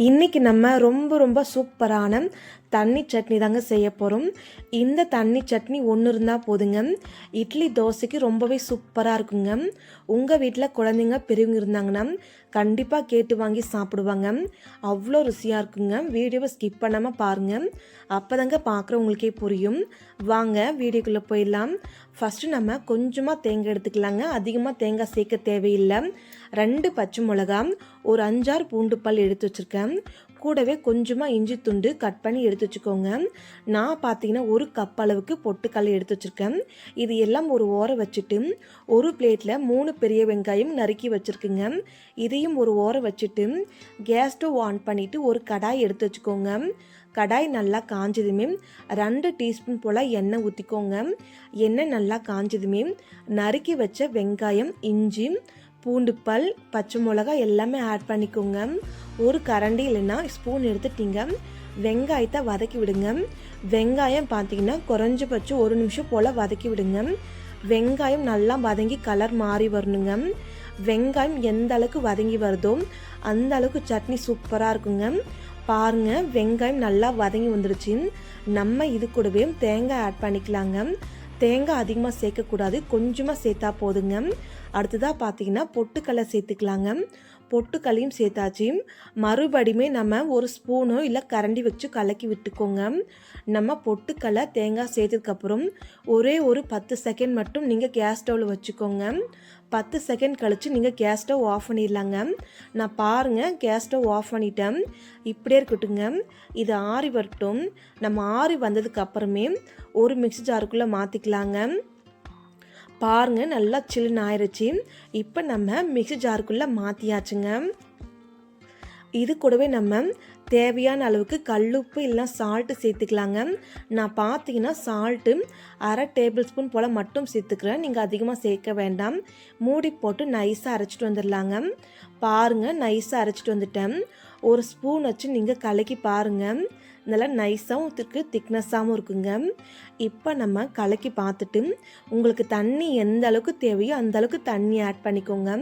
இன்னைக்கு நம்ம ரொம்ப ரொம்ப சூப்பரான தண்ணி சட்னி தாங்க செய்ய போகிறோம் இந்த தண்ணி சட்னி ஒன்று இருந்தால் போதுங்க. இட்லி தோசைக்கு ரொம்பவே சூப்பராக இருக்குங்க. உங்கள் வீட்டில் குழந்தைங்க பெரியவங்க இருந்தாங்கன்னா கண்டிப்பாக கேட்டு வாங்கி சாப்பிடுவாங்க. அவ்வளோ ருசியாக இருக்குங்க. வீடியோவை ஸ்கிப் பண்ணாமல் பாருங்கள் அப்போ தாங்க பார்க்குறவங்களுக்கே புரியும். வாங்க வீடியோக்குள்ளே போயிடலாம். ஃபஸ்ட்டு நம்ம கொஞ்சமாக தேங்காய் எடுத்துக்கலாங்க. அதிகமாக தேங்காய் சேர்க்க தேவையில்லை. ரெண்டு பச்சை மிளகா ஒரு அஞ்சாறு பூண்டு பல் எடுத்து வச்சுருக்கேன். கூடவே கொஞ்சமாக இஞ்சி துண்டு கட் பண்ணி எடுத்து வச்சுக்கோங்க. நான் பார்த்தீங்கன்னா ஒரு கப் அளவுக்கு பொட்டுக்கடலை எடுத்து வச்சுருக்கேன். இது எல்லாம் ஒரு ஓரம் வச்சுட்டு ஒரு பிளேட்டில் மூணு பெரிய வெங்காயம் நறுக்கி வச்சுருக்குங்க. இதையும் ஒரு ஓரம் வச்சுட்டு கேஸ் ஸ்டவ் ஆன் பண்ணிவிட்டு ஒரு கடாய் எடுத்து வச்சுக்கோங்க. கடாய் நல்லா காஞ்சதுமே ரெண்டு டீஸ்பூன் போல் எண்ணெய் ஊற்றிக்கோங்க எண்ணெய் நல்லா காஞ்சதுமே நறுக்கி வச்ச வெங்காயம் இஞ்சி பூண்டு பல் பச்சை மிளகா எல்லாமே ஆட் பண்ணிக்கோங்க. ஒரு கரண்டி இல்லைன்னா ஸ்பூன் எடுத்துட்டீங்க. வெங்காயத்தை வதக்கி விடுங்க. வெங்காயம் பார்த்தீங்கன்னா குறைஞ்சபட்சம் ஒரு நிமிஷம் போல் வதக்கி விடுங்க. வெங்காயம் நல்லா வதங்கி கலர் மாறி வரணுங்க. வெங்காயம் எந்த அளவுக்கு வதங்கி வருதோ அந்த அளவுக்கு சட்னி சூப்பராக இருக்குங்க. பாருங்க வெங்காயம் நல்லா வதங்கி வந்துடுச்சு. நம்ம இது கூடவே தேங்காய் ஆட் பண்ணிக்கலாங்க. தேங்காய் அதிகமாக சேர்க்கக்கூடாது. கொஞ்சமாக சேர்த்தா போதுங்க. அடுத்ததாக பார்த்தீங்கன்னா பொட்டுக்கடலை சேர்த்துக்கலாங்க. பொட்டுக்கல்லையும் சேர்த்தாச்சு. மறுபடியுமே நம்ம ஒரு ஸ்பூனோ இல்லை கரண்டி வச்சு கலக்கி விட்டுக்கோங்க. நம்ம பொட்டுக்கடலை தேங்காய் சேர்த்ததுக்கப்புறம் ஒரே ஒரு பத்து செகண்ட் மட்டும் நீங்கள் கேஸ் ஸ்டவ்வில் வச்சுக்கோங்க. பத்து செகண்ட் கழித்து நீங்கள் கேஸ் ஸ்டவ் ஆஃப் பண்ணிடலாங்க. நான் பாருங்கள் கேஸ் ஸ்டவ் ஆஃப் பண்ணிட்டேன். இப்படியே இருக்கட்டுங்க இது ஆறி வரட்டும். நம்ம ஆறி வந்ததுக்கு அப்புறமே ஒரு மிக்ஸி ஜாருக்குள்ளே மாற்றிக்கலாங்க பாருங்க நல்லா சில்லுன்னு ஆயிடுச்சு இப்போ நம்ம மிக்ஸி ஜாருக்குள்ளே மாற்றியாச்சுங்க இது கூடவே நம்ம தேவையான அளவுக்கு கல்லுப்பு இல்லைனா சால்ட்டு சேர்த்துக்கலாங்க. நான் பார்த்தீங்கன்னா சால்ட்டு அரை டேபிள் ஸ்பூன் போல் மட்டும் சேர்த்துக்கிறேன். நீங்கள் அதிகமாக சேர்க்க வேண்டாம். மூடி போட்டு நைஸாக அரைச்சிட்டு வந்துடலாங்க பாருங்கள் நைஸாக அரைச்சிட்டு வந்துட்டேன். ஒரு ஸ்பூன் வச்சு நீங்கள் கலக்கி பாருங்கள் நல்லா நைஸாகவும் இருக்குது திக்னஸ்ஸாகவும் இருக்குங்க. இப்போ நம்ம கலக்கி பார்த்துட்டு உங்களுக்கு தண்ணி எந்த அளவுக்கு தேவையோ அந்த அளவுக்கு தண்ணி ஆட் பண்ணிக்கோங்க.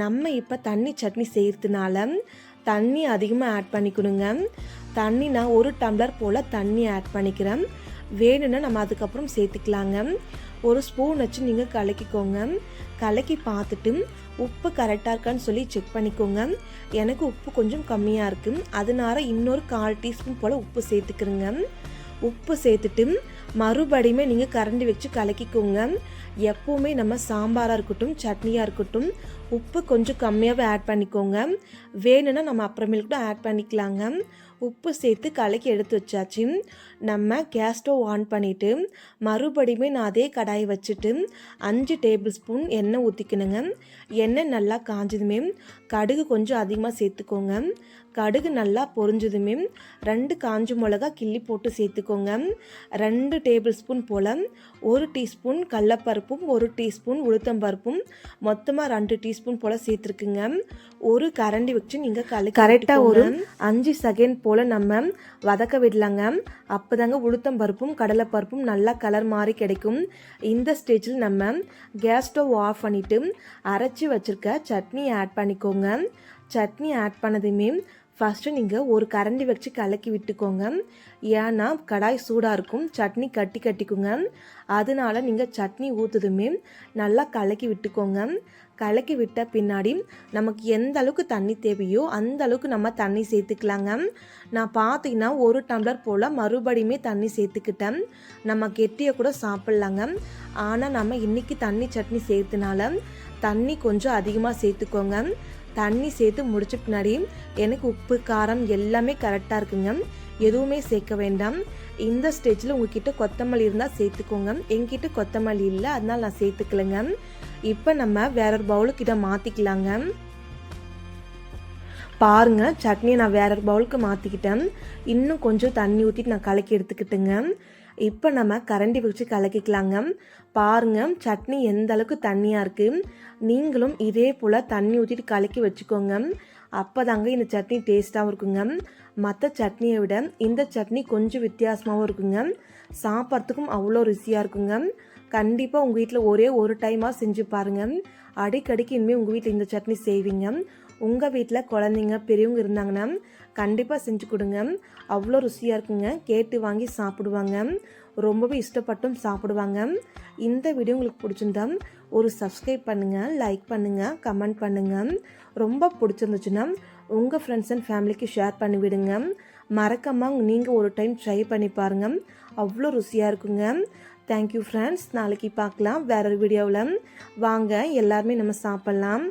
நம்ம இப்போ தண்ணி சட்னி செய்கிறதுனால தண்ணி அதிகமாக ஆட் பண்ணிக்கணுங்க. தண்ணி நான் ஒரு டம்ளர் போல் தண்ணி ஆட் பண்ணிக்கிறேன். வேணும்னா நம்ம அதுக்கப்புறம் சேர்த்துக்கலாங்க. ஒரு ஸ்பூன் வச்சு நீங்கள் கலக்கிக்கோங்க. கலக்கி பார்த்துட்டு உப்பு கரெக்டாக இருக்கான்னு சொல்லி செக் பண்ணிக்கோங்க. எனக்கு உப்பு கொஞ்சம் கம்மியாக இருக்குது அதனால இன்னொரு கால் டீஸ்பூன் போல் உப்பு சேர்த்துக்கிறேங்க. உப்பு சேர்த்துட்டு மறுபடியுமே நீங்கள் கரண்டி வச்சு கலக்கிக்கோங்க. எப்போவுமே நம்ம சாம்பாராக இருக்கட்டும் சட்னியாக இருக்கட்டும் உப்பு கொஞ்சம் கம்மியாகவே ஆட் பண்ணிக்கோங்க. வேணும்னா நம்ம அப்புறமேல் கூட ஆட் பண்ணிக்கலாங்க. உப்பு சேர்த்து கலக்கி எடுத்து வச்சாச்சு. நம்ம கேஸ் ஸ்டவ் ஆன் பண்ணிவிட்டு மறுபடியுமே நான் அதே கடாயை வச்சுட்டு அஞ்சு டேபிள் ஸ்பூன் எண்ணெய் ஊற்றிக்கணுங்க எண்ணெய் நல்லா காஞ்சதுமே கடுகு கொஞ்சம் அதிகமாக சேர்த்துக்கோங்க. கடுகு நல்லா பொரிஞ்சதுமே ரெண்டு காஞ்ச மிளகா கிள்ளி போட்டு சேர்த்துக்கோங்க. ரெண்டு டேபிள் ஸ்பூன் போல் ஒரு டீஸ்பூன் கடலப்பருப்பும் ஒரு டீஸ்பூன் உளுத்தம்பருப்பும் மொத்தமாக ரெண்டு டீஸ்பூன் போல் சேர்த்துருக்குங்க. ஒரு கரண்டி வச்சு நீங்கள் கல கரெக்டாக ஒரு அஞ்சு செகண்ட் போல் நம்ம வதக்க விடலாங்க. அப்போ தாங்க உளுத்தம் பருப்பும் கடலைப்பருப்பும் நல்லா கலர் மாதிரி கிடைக்கும். இந்த ஸ்டேஜில் நம்ம கேஸ் ஸ்டவ் ஆஃப் பண்ணிவிட்டு அரைச்சி வச்சுருக்க சட்னி ஆட் பண்ணிக்கோங்க. சட்னி ஆட் பண்ணதுமே ஃபஸ்ட்டு நீங்கள் ஒரு கரண்டி வச்சு கலக்கி விட்டுக்கோங்க. ஏன்னா கடாய் சூடாக இருக்கும். சட்னி கட்டி கட்டிக்குங்க. அதனால நீங்கள் சட்னி ஊற்றுதுமே நல்லா கலக்கி விட்டுக்கோங்க. கலக்கி விட்ட பின்னாடி நமக்கு எந்த அளவுக்கு தண்ணி தேவையோ அந்த அளவுக்கு நம்ம தண்ணி சேர்த்துக்கலாங்க. நான் பார்த்தீங்கன்னா ஒரு டம்ளர் போல் மறுபடியுமே தண்ணி சேர்த்துக்கிட்டேன். நம்ம கெட்டியை கூட சாப்பிட்லாங்க. ஆனால் நம்ம இன்றைக்கி தண்ணி சட்னி சேர்த்துனால தண்ணி கொஞ்சம் அதிகமாக சேர்த்துக்கோங்க. தண்ணி சேர்த்து முடிச்ச பின்னாடி எனக்கு உப்பு காரம் எல்லாமே கரெக்டாக இருக்குங்க. எதுவுமே சேர்க்க வேண்டாம். இந்த ஸ்டேஜில் உங்ககிட்ட கொத்தமல்லி இருந்தால் சேர்த்துக்கோங்க. எங்கிட்ட கொத்தமல்லி இல்லை அதனால் நான் சேர்த்துக்கலங்க. இப்போ நம்ம வேற ஒரு பவுலுக்கு இதை மாற்றிக்கலாங்க பாருங்க சட்னியை நான் வேற ஒரு பவுலுக்கு மாற்றிக்கிட்டேன் இன்னும் கொஞ்சம் தண்ணி ஊற்றிட்டு நான் கலக்கி எடுத்துக்கிட்டுங்க. இப்போ நம்ம கரண்டி வச்சு கலக்கிக்கலாங்க. பாருங்க சட்னி எந்த அளவுக்கு தண்ணியாக இருக்குது நீங்களும் இதே போல் தண்ணி ஊற்றிட்டு கலக்கி வச்சுக்கோங்க. அப்போ தாங்க இந்த சட்னி டேஸ்ட்டாகவும் இருக்குங்க. மற்ற சட்னியை விட இந்த சட்னி கொஞ்சம் வித்தியாசமாகவும் இருக்குங்க. சாப்பிட்றதுக்கும் அவ்வளோ ருசியாக இருக்குங்க. கண்டிப்பாக உங்கள் வீட்டில் ஒரே ஒரு டைமாக செஞ்சு பாருங்கள் அடிக்கடிக்கு இனிமேல் உங்கள் வீட்டில் இந்த சட்னி செய்வீங்க. உங்கள் வீட்டில் குழந்தைங்க பெரியவங்க இருந்தாங்கன்னா கண்டிப்பாக செஞ்சு கொடுங்க. அவ்வளோ ருசியாக இருக்குங்க. கேட்டு வாங்கி சாப்பிடுவாங்க. ரொம்பவே இஷ்டப்பட்டும் சாப்பிடுவாங்க. இந்த வீடியோ உங்களுக்கு பிடிச்சிருந்தா ஒரு சப்ஸ்கிரைப் பண்ணுங்கள் லைக் பண்ணுங்கள் கமெண்ட் பண்ணுங்கள் ரொம்ப பிடிச்சிருந்துச்சுன்னா உங்கள் ஃப்ரெண்ட்ஸ் அண்ட் ஃபேமிலிக்கு ஷேர் பண்ணி விடுங்க. மறக்காமல் நீங்கள் ஒரு டைம் ட்ரை பண்ணி பாருங்கள் அவ்வளோ ருசியாக இருக்குங்க. தேங்க்யூ ஃப்ரெண்ட்ஸ் நாளைக்கு பார்க்கலாம். வேற ஒரு வீடியோவில் வாங்க எல்லாருமே நம்ம சாப்பிட்லாம்.